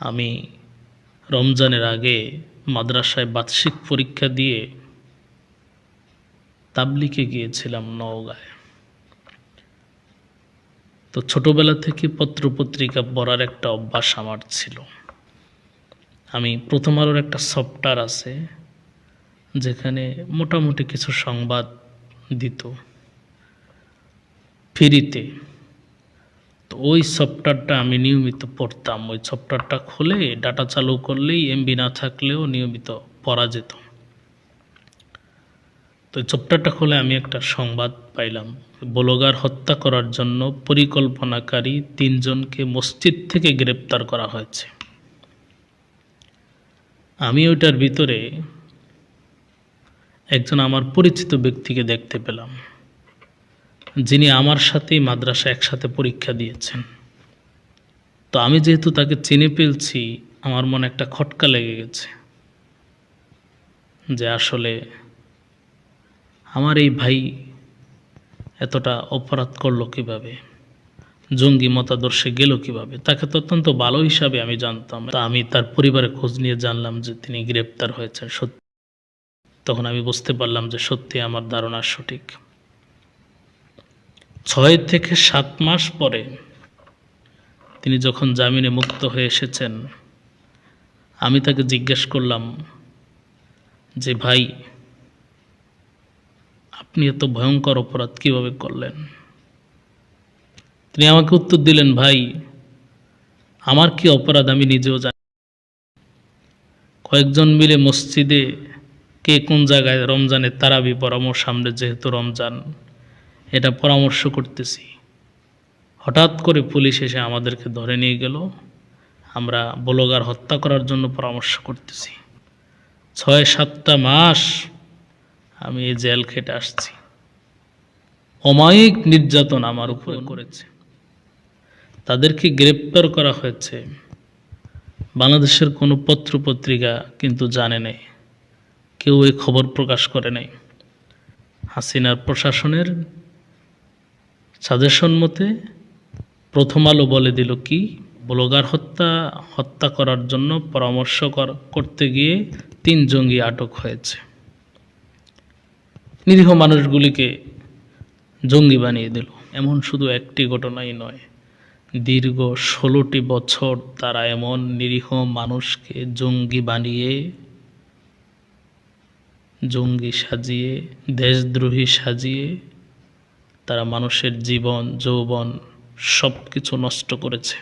আমি রমজানের আগে মাদ্রাসায় বার্ষিক পরীক্ষা দিয়ে তাবলিকে গিয়েছিলাম নওগাঁয়। তো ছোটবেলা থেকে পত্রপত্রিকা পড়ার একটা অভ্যাস আমার ছিল। আমি প্রথম আলোর একটা সফটওয়্যার আছে, যেখানে মোটামুটি কিছু সংবাদ দিত। ফ্রিতে। তো ওই সফটওয়্যারটা আমি নিয়মিত পড়তাম। ওই সফটওয়্যারটা খুলে ডাটা চালু করলেই এমবি না থাকলেও নিয়মিত পড়া যেত। তো সফটওয়্যারটা খুলে আমি একটা সংবাদ পাইলাম। বলগার হত্যা করার জন্য পরিকল্পনাকারী তিনজনকে মসজিদ থেকে গ্রেপ্তার করা হয়েছে। আমি ওইটার ভিতরে একজন আমার পরিচিত ব্যক্তিকে দেখতে পেলাম। যিনি আমার সাথেই মাদ্রাসা একসাথে পরীক্ষা দিয়েছেন। তো আমি যেহেতু তাকে চিনে ফেলছি, আমার মনে একটা খটকা লেগে গেছে যে আসলে আমার এই ভাই এতটা অপরাধ করল কীভাবে? জঙ্গি মতাদর্শে গেল কীভাবে? তাকে তো অত্যন্ত ভালো হিসাবে আমি জানতাম। তা আমি তার পরিবারে খোঁজ নিয়ে জানলাম যে তিনি গ্রেপ্তার হয়েছেন। সত্যি তখন আমি বুঝতে পারলাম যে সত্যি আমার ধারণা সঠিক। ছয় থেকে সাত মাস পরে তিনি যখন জামিনে মুক্ত হয়ে এসেছেন, আমি তাকে জিজ্ঞেস করলাম যে, ভাই, আপনি এত ভয়ঙ্কর অপরাধ কীভাবে করলেন? তিনি আমাকে উত্তর দিলেন, ভাই, আমার কি অপরাধ আমি নিজেও জানি কয়েকজন মিলে মসজিদে কে কোন জায়গায় রমজানের তারাবি পরামর্শ সামনে যেহেতু রমজান এটা পরামর্শ করতেছি। হঠাৎ করে পুলিশ এসে আমাদেরকে ধরে নিয়ে গেল। আমরা বলগার হত্যা করার জন্য পরামর্শ করতেছি। ছয়, সাতটা মাস আমি এই জেল খেটে আসছি। অমায়িক নির্যাতন আমার উপরে করেছে। তাদেরকে গ্রেপ্তার করা হয়েছে। বাংলাদেশের কোনো পত্র পত্রিকা কিন্তু জানে নাই। কেউ এই খবর প্রকাশ করে নাই। হাসিনার প্রশাসনের সাজেশন মতে প্রথম আলো বলে দিল কি? ব্লগার হত্যা হত্যা করার জন্য পরামর্শ করতে গিয়ে তিন জঙ্গি আটক হয়েছে। নিরীহ মানুষগুলিকে জঙ্গি বানিয়ে দিল। এমন শুধু একটি ঘটনাই নয়, দীর্ঘ ষোলোটি বছর তারা এমন নিরীহ মানুষকে জঙ্গি বানিয়ে, জঙ্গি সাজিয়ে, দেশদ্রোহী সাজিয়ে তারা মানুষের জীবন যৌবন সব কিছু নষ্ট করেছে।